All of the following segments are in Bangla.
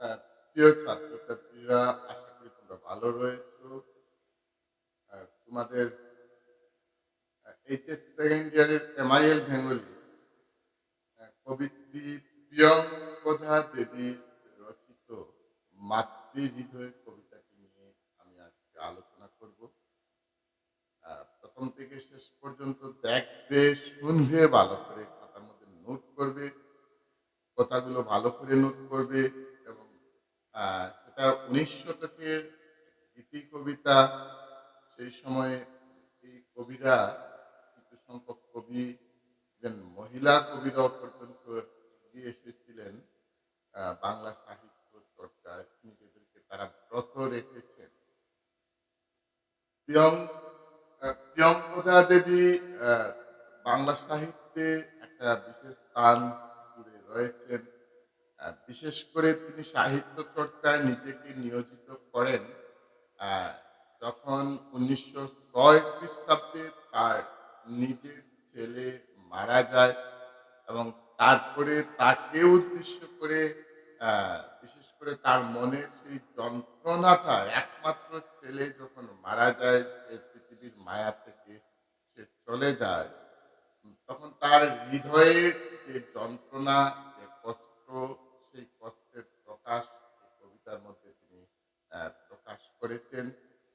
প্রিয় ছাত্রছাত্রীরা, আশা করি তোমরা ভালো রয়েছো। তোমাদের এইচএস সেকেন্ড ইয়ারের এমআইএল বেঙ্গলি কবিত্রী প্রিয়ঙ্কধা দেবীর রচিত মাতৃ হৃদয় কবিতাটি নিয়ে আমি আজকে আলোচনা করব। প্রথম থেকে শেষ পর্যন্ত দেখবে, শুনবে, ভালো করে খাতার মধ্যে নোট করবে, কথাগুলো ভালো করে নোট করবে। সেটা উনিশ শতকের ইতি কবিতা, সেই সময়ে এই কবিরা কিছু সংখ্যক কবি মহিলা কবিরাও পর্যন্ত এগিয়ে এসেছিলেন বাংলা সাহিত্য চর্চায়। নিজেদেরকে তারা ব্রত রেখেছেন। প্রিয়ঙ্কদা দেবী বাংলা সাহিত্যে একটা বিশেষ স্থান জুড়ে রয়েছেন। বিশেষ করে তিনি সাহিত্য চর্চায় নিজেকে নিয়োজিত করেন যখন উনিশশো ছয় খ্রিস্টাব্দে তার নিজের ছেলে মারা যায় এবং তারপরে তাকে উদ্দেশ্য করে বিশেষ করে তার মনের সেই যন্ত্রণাটা, একমাত্র ছেলে যখন মারা যায়, সে পৃথিবীর মায়া থেকে সে চলে যায়। তখন তার হৃদয়ের যে যন্ত্রণা, যে কষ্ট সেই কষ্টের প্রকাশ এই কবিতার মধ্যে তিনি আহ, প্রকাশ করেছেন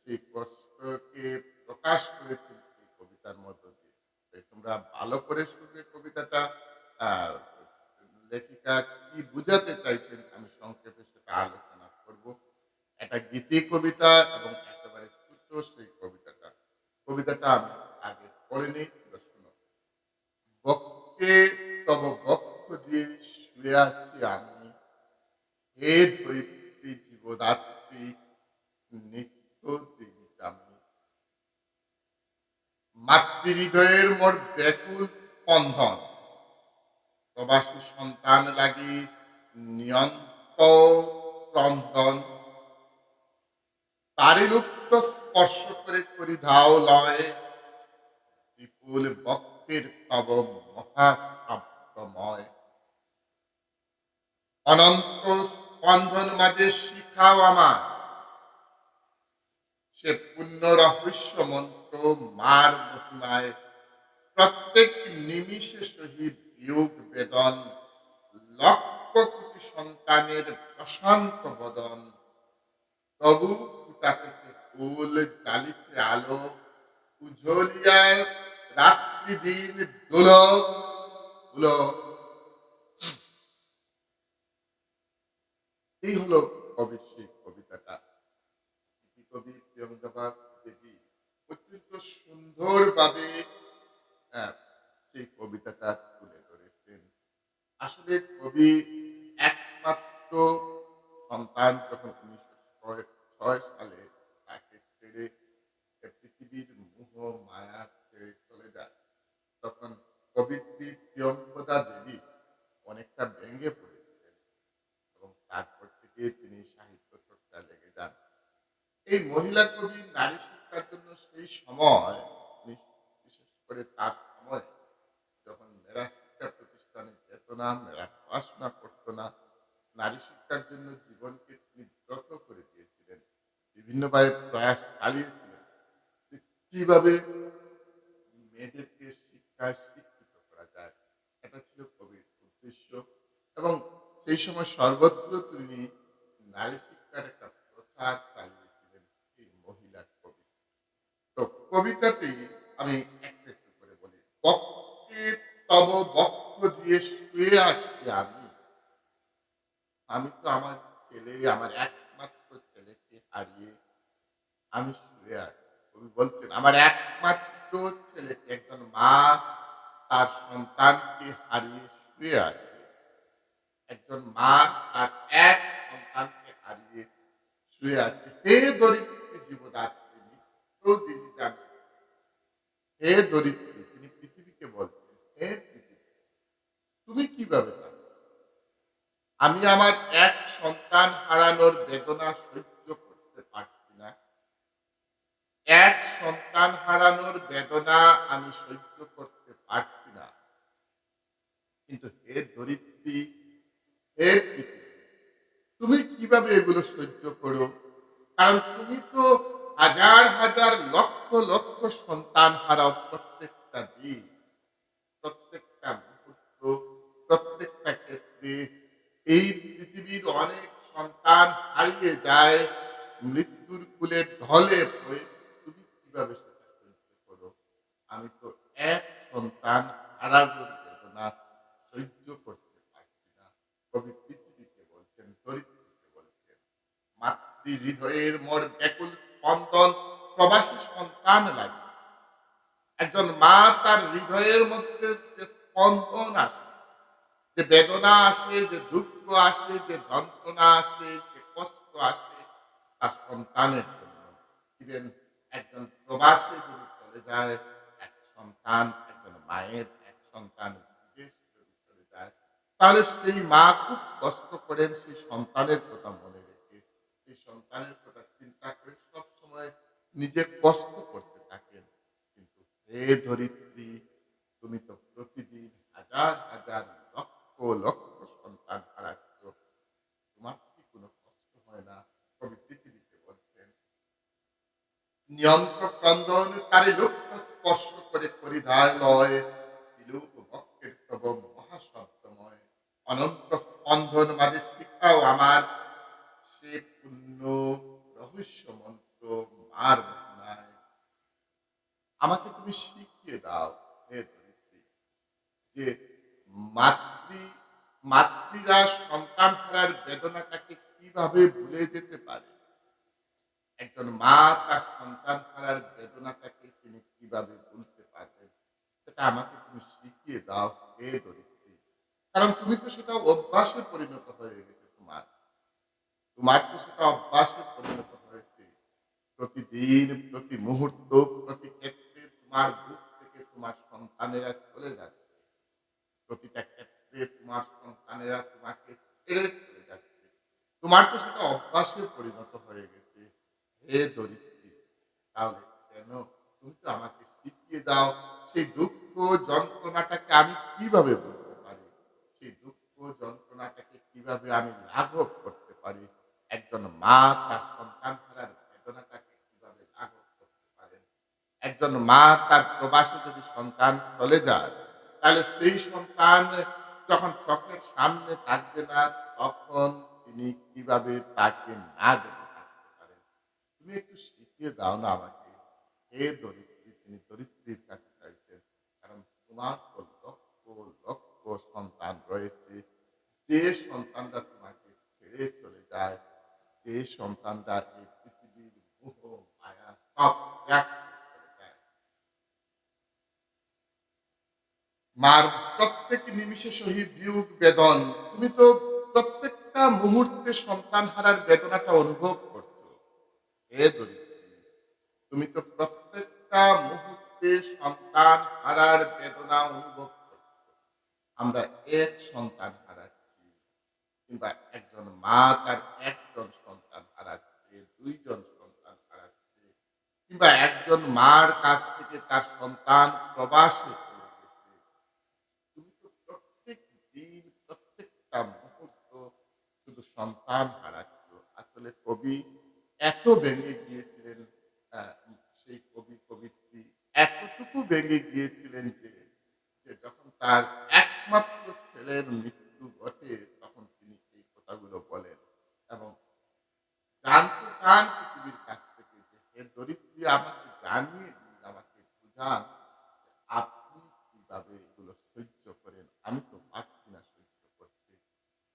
সেই কষ্টকে প্রকাশ করেছেন এই কবিতার মধ্য দিয়ে তাই তোমরা ভালো করে শুনবে কবিতাটা আহ, লেখিকা কি বুঝাতে চাইছেন আমি সংক্ষেপে সেটা আলোচনা করব একটা গীতি কবিতা এবং একেবারে ছোট সেই কবিতাটা। কবিতাটা আমি আগে পড়ে নিই, তোমরা শোনো। বক্ষে তব বক্ষ দিয়ে শুয়ে আছি আমি। হে ধরিত্রী জীবদাত্রী, নিত্য দেবী আমি। মাতৃহৃদয়ের মোর ব্যাকুল স্পন্দন। প্রবাসী সন্তান লাগি নিয়ন্ত ক্রন্দন। তারি স্পর্শ করে করি ধাও লয়। বিপুল বক্তের তব মহাকাব্যময় অনন্ত স্পন্দন মাঝে শিখাও আমার সে পুণ্য রহস্য মন্ত্র মার মহিমায়। প্রত্যেক নিমিষে সহিত বিয়োগ বেদন। লক্ষ কোটি সন্তানের প্রশান্ত বদন। তবু ফুটাতেছে ফুল জ্বালিছে আলো উজ্জ্বলিয়ার রাত্রি দিন দোলক এই হলো কবির সেই কবিতাটা। কবি প্রিয়ঙ্কা দেবী অত্যন্ত সুন্দরভাবে হ্যাঁ, সেই কবিতাটা তুলে ধরেছেন। আসলে কবি একমাত্র সন্তান যখন সালে তাকে ছেড়ে পৃথিবীর মোহ মায়া ছেড়ে চলে যায় তখন কবিত্রী প্রিয়ঙ্কদা দেবী অনেকটা ভেঙে পড়েছিলেন এবং তারপর থেকে তিনি সাহিত্য চর্চা লেগে যান এই মহিলা কবি নারী শিক্ষার জন্য সেই সময় নি- বিশেষ করে তার সময় যখন মেয়েরা শিক্ষা প্রতিষ্ঠানে যেত না মেয়েরা পড়াশোনা করতো না নারী শিক্ষার জন্য জীবনকে তিনি ব্রত করে দিয়েছিলেন বিভিন্নভাবে প্রয়াস চালিয়েছিলেন কীভাবে মেয়েদেরকে শিক্ষায় শিক্ষিত করা যায়, এটা ছিল কবির উদ্দেশ্য। এবং সেই সময় সর্বত্র তিনি নারী শিক্ষার একটা প্রচার চালিয়েছিলেন এই মহিলা কবি। তো কবিতাতেই আমি একটু একটু করে বলি, বক্ষে তব বক্ষ দিয়ে শুয়ে আছি আমি। আমি তো আমার ছেলে, আমার একমাত্র ছেলেকে হারিয়ে আমি কবি বলছেন আমার একমাত্র ছেলেকে একজন মা, তার সন্তানকে হারিয়ে শুয়ে আছে। একজন মা, তার এক সন্তানকে হারিয়ে শুয়ে আছে। হে দরিদ্রী জীবদাত্রী নিত্য দিদি জানি। হে দরিদ্রী, তিনি পৃথিবীকে বলছেন, হে পৃথিবী, তুমি কীভাবে জানো? আমি আমার এক সন্তান হারানোর বেদনা সহ্য এক সন্তান হারানোর বেদনা আমি সহ্য করতে পারছি না। কিন্তু হে ধরিত্রী হে তুমি কীভাবে এগুলো সহ্য করো? কারণ তুমি তো হাজার হাজার হৃদয়ের মোর ব্যাকুল স্পন্দন, প্রবাসী সন্তান লাগে। একজন মা তার হৃদয়ের মধ্যে যে স্পন্দন আসে, যে বেদনা আসে, যে দুঃখ আসে, যে যন্ত্রণা আসে, যে কষ্ট আসে, তার সন্তানের জন্য। একজন প্রবাসে যদি চলে যায়, এক সন্তান, একজন মায়ের এক সন্তান চলে যায়, তাহলে সেই মা খুব কষ্ট করেন, সেই সন্তানের কথা মনে সন্তানের কথা চিন্তা করে সবসময় নিজে কষ্ট করতে থাকেন। কিন্তু হে ধরিত্রী তুমি তো প্রতিদিন হাজার হাজার লক্ষ লক্ষ সন্তান হারাচ্ছ তোমার কি কোনো কষ্ট হয় না কবি পৃথিবীকে বলছেন নিয়ন্ত্র ক্রন্দন তারে লক্ষ্য স্পর্শ করে পরিধায় লয় বিলুপ বক্ষের তব মহাশব্দময় অনন্ত স্পন্দন মাঝে শিখাও আমার সে পূর্ণ রহস্য মন্ত্র মার আমাকে তুমি শিখিয়ে দাও, হে যে মাতৃ, মাতৃরা সন্তান হারার বেদনাটাকে কীভাবে ভুলে যেতে পারে? একজন মা তার সন্তান হারার বেদনাটাকে তিনি কীভাবে ভুলতে পারবেন? সেটা আমাকে তুমি শিখিয়ে দাও, হে ধরিত্রী। কারণ তুমি তো সেটা অভ্যাসে পরিণত হয়ে গেছে তোমার। তোমার তো সেটা অভ্যাসে পরিণত প্রতিদিন প্রতি মুহূর্ত, প্রতি ক্ষেত্রে তোমার বুক থেকে তোমার সন্তানেরা চলে যাচ্ছে। প্রতিটা ক্ষেত্রে তোমার সন্তানেরা তোমাকে ছেড়ে চলে যাচ্ছে। তোমার তো সেটা অভ্যাসে পরিণত হয়ে গেছে। হে দরিদ্রী, তাহলে কেন তুমি তো আমাকে শিখিয়ে দাও সেই দুঃখ যন্ত্রণাটাকে আমি কীভাবে বলতে পারি? সেই দুঃখ যন্ত্রণাটাকে কীভাবে আমি লাঘব করতে পারি? একজন মা তার সন্তান হারার বেদনাটাকে কীভাবে লাঘব করতে পারেন একজন মা তার প্রবাসে যদি সন্তান চলে যায়, তাহলে সেই সন্তান যখন চোখের সামনে থাকবে না, তখন তিনি কীভাবে তাকে না দেখে তুমি একটু শিখিয়ে দাও না আমাকে। হে দরিদ্রী, তিনি দরিদ্রীর কাছে চাইছেন। কারণ তোমার তো লক্ষ লক্ষ সন্তান রয়েছে। যে সন্তানরা তোমাকে ছেড়ে চলে যায়, যে সন্তানরা এই পৃথিবীর মোহ, মায়া সব ত্যাগ করে চলে যায় মার প্রত্যেক নিমিষে সহি বিয়োগ বেদন। তুমি তো প্রত্যেকটা মুহূর্তে সন্তান হারার বেদনাটা অনুভব করছ। হে দরিদ্রী, তুমি তো প্রত্যেকটা মুহূর্তে সন্তান হারার বেদনা অনুভব করছ। আমরা এক সন্তান হারাচ্ছি, কিংবা একজন মা তার একজন সন্তান হারাচ্ছে, দুইজন সন্তান হারাচ্ছে, কিংবা একজন মার কাছ থেকে তার সন্তান প্রবাসে চলে গেছে তুমি তো প্রত্যেক দিন প্রত্যেকটা মুহূর্ত শুধু সন্তান হারাচ্ছ আসলে কবি এত ভেঙে গিয়েছিলেন সেই কবি, কবিত্রী এতটুকু ভেঙে গিয়েছিলেন যে যখন তার একমাত্র ছেলের মৃত্যু ঘটে তখন তিনি এই কথাগুলো বলেন এবং জানতে চান পৃথিবীর কাছ থেকে যে দরিদ্রী, আমাকে জানিয়ে দিন, আমাকে বুঝান যে আপনি কীভাবে এগুলো সহ্য করেন আমি তো পারছি না সহ্য করতে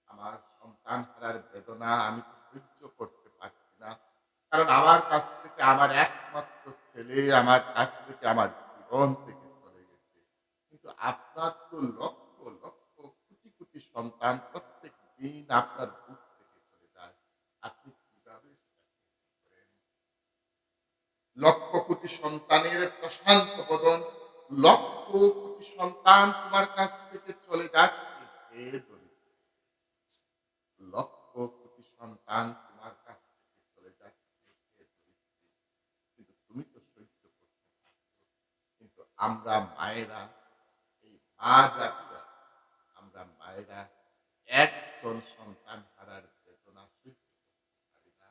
আমার সন্তান বেদনা আমি সহ্য করতে পারছি না। কারণ আমার কাছ থেকে আমার একমাত্র ছেলে আমার কাছ থেকে আমার জীবন থেকে চলে গেছে। কিন্তু আপনার তো লক্ষ লক্ষ, কোটি কোটি সন্তান প্রত্যেক দিন আপনার বুক থেকে চলে যায়। আপনি কীভাবে লক্ষ কোটি সন্তানের প্রশান্ত বদন, লক্ষ কোটি সন্তান তোমার কাছ থেকে চলে যাচ্ছে। সন্তান তোমার কাছ কিন্তু তুমি তো সহ্য করতে কিন্তু আমরা মায়েরা এই মা জাতিরা আমরা মায়েরা একজন সন্তান হারার বেদনা সহ্য করতে পারি না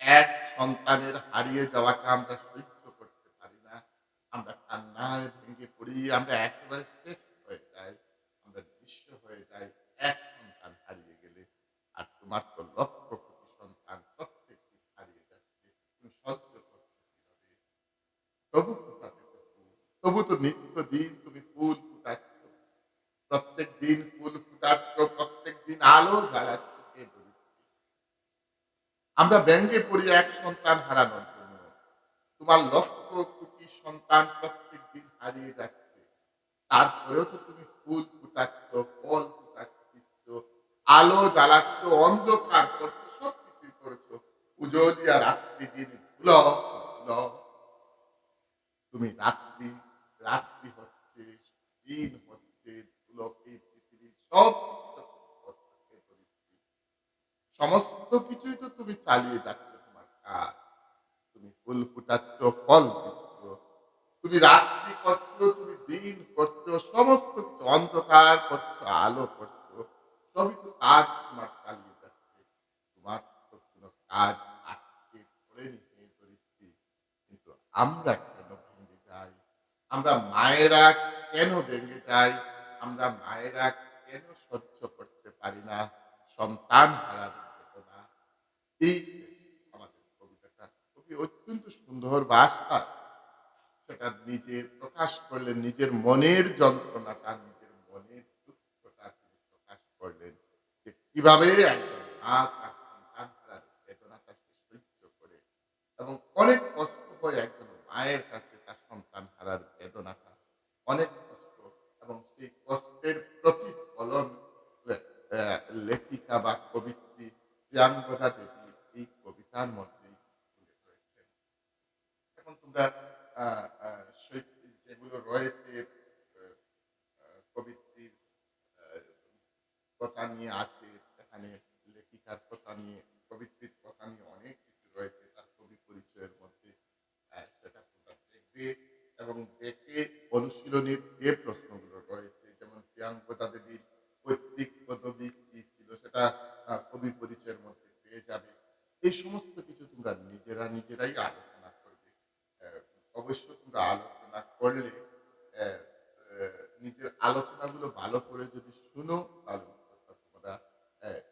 এক সন্তানের হারিয়ে যাওয়াকে আমরা সহ্য করতে পারি না আমরা কান্নায় ভেঙে পড়ি আমরা একেবারে শেষ তবু ফুটাতে ফুল, তবু তো নিত্য দিন তুমি ফুল ফুটাচ্ছ। প্রত্যেক দিন ফুল ফুটাচ্ছ, প্রত্যেক দিন আলো জ্বালাচ্ছ আমরা ব্যঙ্গে পড়ি এক সন্তান হারানোর জন্য। তোমার লক্ষ কোটি সন্তান প্রত্যেক দিন হারিয়ে যাচ্ছে। তারপরেও তো তুমি ফুল ফুটাচ্ছ, ফল ফুটাচ্ছ আলো জ্বালাচ্ছ, অন্ধকার করছ সব কিছুই করছ। উজলিয়া রাত্রি দিন ধুলক ধুলক তুমি রাত্রি রাত্রি হচ্ছে, দিন হচ্ছে সব। সমস্ত কিছুই তো তুমি চালিয়ে যাচ্ছ তোমার কাজ তুমি ফুল ফুটাচ্ছ, ফল দিচ্ছ তুমি রাত্রি করছ, তুমি দিন করছ, সমস্ত অন্ধকার করছ, আলো করছ সবই তো কাজ তোমার চালিয়ে যাচ্ছে তোমার তো কোনো কাজ আটকে পড়েনি হে দরিদ্রী কিন্তু আমরা কেন ভেঙে যাই আমরা মায়েরা কেন ভেঙে যাই আমরা মায়েরা কেন সহ্য করতে পারি না? সন্তান হারার বেদনা এই আমাদের কবিতাটা কবি অত্যন্ত সুন্দর ভাষা সেটা নিজে প্রকাশ করলেন নিজের মনের যন্ত্রণাটা, নিজের মনের দুঃখটা তিনি প্রকাশ করলেন যে কীভাবে একজন মা তার সন্তান হারার বেদনাটা সহ্য করে। এবং অনেক কষ্ট হয় একজন মায়ের কাছে তার সন্তান হারার বেদনাটা অনেক কষ্ট এবং সেই কষ্টের প্রতিফলন লেখিকা বা কবিত্রী প্রিয়াঙ্গদা দেবী এই কবিতার ধরেছেন। এখন তোমরা যেগুলো রয়েছে কবিত্রীর কথা নিয়ে আছে, এখানে লেখিকার কথা নিয়ে, কবিত্রীর কথা নিয়ে অনেক কিছু রয়েছে, তার কবি পরিচয়ের মধ্যে সেটা তোমরা দেখবে এবং দেখে অনুশীলনীর যে প্রশ্নগুলো রয়েছে, যেমন প্রিয়াঙ্কদা দেবীর পৈতৃক পদবী কি ছিল সেটা কবি পরিচয়ের মধ্যে পেয়ে যাবে। এই সমস্ত কিছু তোমরা নিজেরা নিজেরাই আলোচনা করবে। অবশ্য তোমরা আলোচনা করলে নিজের আলোচনাগুলো ভালো করে যদি শুনো, তাহলে তোমরা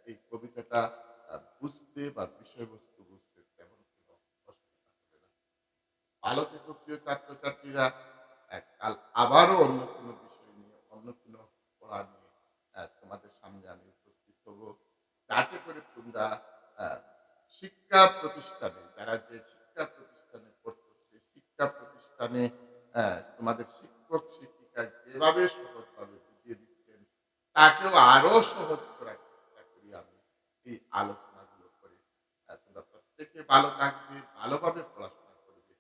এই কবিতাটা বুঝতে বা বিষয়বস্তু বুঝতে তেমন কোনো অসুবিধা হবে না। ভালো থেকো প্রিয় ছাত্রছাত্রীরা। কাল আবারও অন্য কোনো বিষয় নিয়ে, অন্য কোনো পড়া নিয়ে তোমাদের সামনে আমি উপস্থিত হব। যাতে করে তোমরা শিক্ষা প্রতিষ্ঠানে, যারা যে শিক্ষা প্রতিষ্ঠানে পড়তো সেই শিক্ষা প্রতিষ্ঠানে তোমাদের শিক্ষক, শিক্ষিকা যেভাবে সহজভাবে বুঝিয়ে দিচ্ছেন, তাকেও আরও সহজ করার চেষ্টা করি আমি এই আলোচনাগুলো করে। তোমরা প্রত্যেকে ভালো থাকবে, ভালোভাবে পড়াশোনা করবে।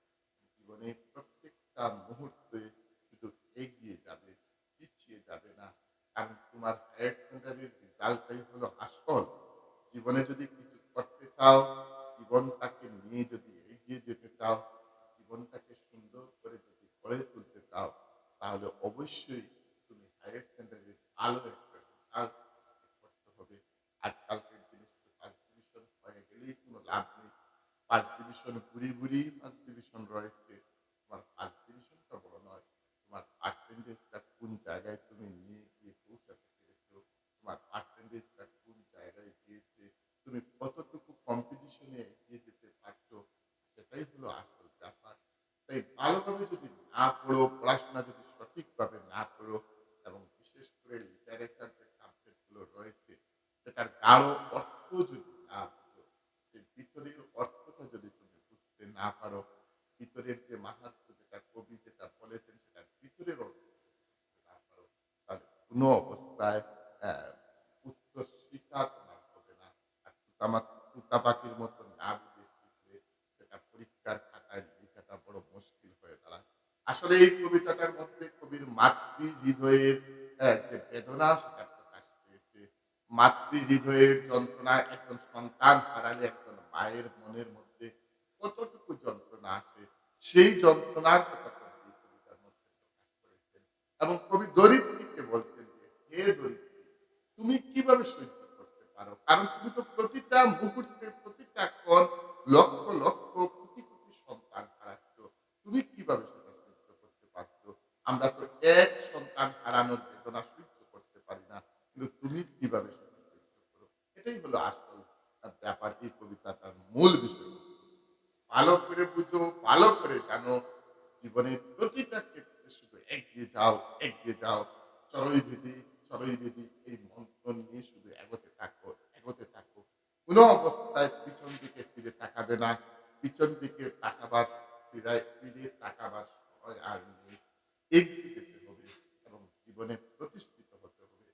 জীবনে প্রত্যেকটা মুহূর্তে শুধু এগিয়ে যাবে পিছিয়ে যাবে কারণ তোমার হায়ার সেকেন্ডারির রেজাল্টটাই হলো আসল। জীবনে যদি কিছু করতে চাও, জীবনটাকে নিয়ে যদি এগিয়ে যেতে চাও, জীবনটাকে সুন্দর করে যদি গড়ে তুলতে চাও, তাহলে অবশ্যই তুমি হায়ার সেকেন্ডারির ভালো একটা রেজাল্ট করতে হবে আজকালকার দিনে শুধু ফার্স্ট ডিভিশন হয়ে গেলেই কোনো লাভ নেই ফার্স্ট ডিভিশন ঘুরি ঘুরি ফার্স্ট ডিভিশন রয়েছে তোমার ফার্স্ট ডিভিশনটা বড় নয় তোমার পার্সেন্টেজটা কোন জায়গায় তুমি নিয়ে গিয়ে পৌঁছাতে পেরেছ তোমার পার্সেন্টেজটা কোন জায়গায় গিয়েছে তুমি কতটুকু কম্পিটিশনে এগিয়ে যেতে পারছ সেটাই হলো আসল ব্যাপার তাই ভালোভাবে যদি না পড়ো পড়াশোনা যদি সঠিকভাবে না করো এবং বিশেষ করে লিটারেচার যে সাবজেক্টগুলো রয়েছে সেটার গাঢ় অর্থ যদি না বুঝো সেই ভিতরের অর্থটা যদি তুমি বুঝতে না পারো ভিতরের যে মাহাত্ম যেটা কবি যেটা বলেছেন সেটার ভিতরের অর্থ যদি বুঝতে না পারো তাহলে কোনো অবস্থায় আহ, উত্তর শিক্ষা তোমার হবে না আর তুতামা তুতা পাখির মতো না বুঝে শিখলে সেটা পরীক্ষার খাতায় লেখাটা বড় মুশকিল হয়ে দাঁড়ায় আসলে এই কবিতাটার মধ্যে কবির মাতৃ হৃদয়ের যে বেদনা সেটা প্রকাশ পেয়েছে। মাতৃ হৃদয়ের যন্ত্রণা একজন সন্তান হারালে একজন মায়ের মনের মধ্যে কতটুকু যন্ত্রণা আসে সেই যন্ত্রণার কথা কবিতার মধ্যে প্রকাশ করেছেন। এবং কবি দরিদ্রীকে বলছেন যে, হে দরিদ্রী, তুমি কীভাবে সহ্য করতে পারো? কারণ তুমি তো প্রতিটা মুহূর্তে, প্রতিটা কর লক্ষ লক্ষ আমরা তো এক সন্তান হারানোর বেদনা সহ্য করতে পারি না, কিন্তু তুমি কীভাবে এটাই হলো আসল ব্যাপার, এই কবিতা তার মূল বিষয়। ভালো করে বুঝো ভালো করে জানো, জীবনের প্রতিটা ক্ষেত্রে শুধু এগিয়ে যাও এগিয়ে যাও। চরই বিধি চরই বিধি এই মন্ত্র নিয়ে শুধু এগোতে থাকো এগোতে থাকো। কোনো অবস্থায় পিছন দিকে ফিরে তাকাবে না, পিছন দিকে তাকাবার এগিয়ে যেতে হবে এবং জীবনে প্রতিষ্ঠিত হতে হবে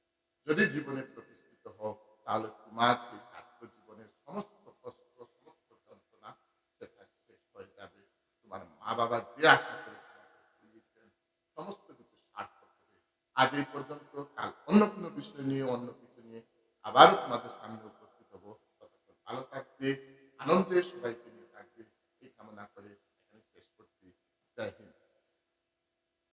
যদি জীবনে প্রতিষ্ঠিত হও তাহলে তোমার সেই ছাত্র জীবনের সমস্ত কষ্ট সমস্ত যন্ত্রণা সেটা শেষ হয়ে যাবে তোমার মা বাবা যে আশা করে সমস্ত কিছু সার্থক হবে আজ এই পর্যন্ত কাল অন্য কোনো বিষয় নিয়ে অন্য কিছু নিয়ে আবারও তোমাদের সামনে উপস্থিত হব ততক্ষণ ভালো থাকবে আনন্দের সবাইকে নিয়ে থাকবে। এই কামনা করে এখানে শেষ করছি। জয় হিন্দ।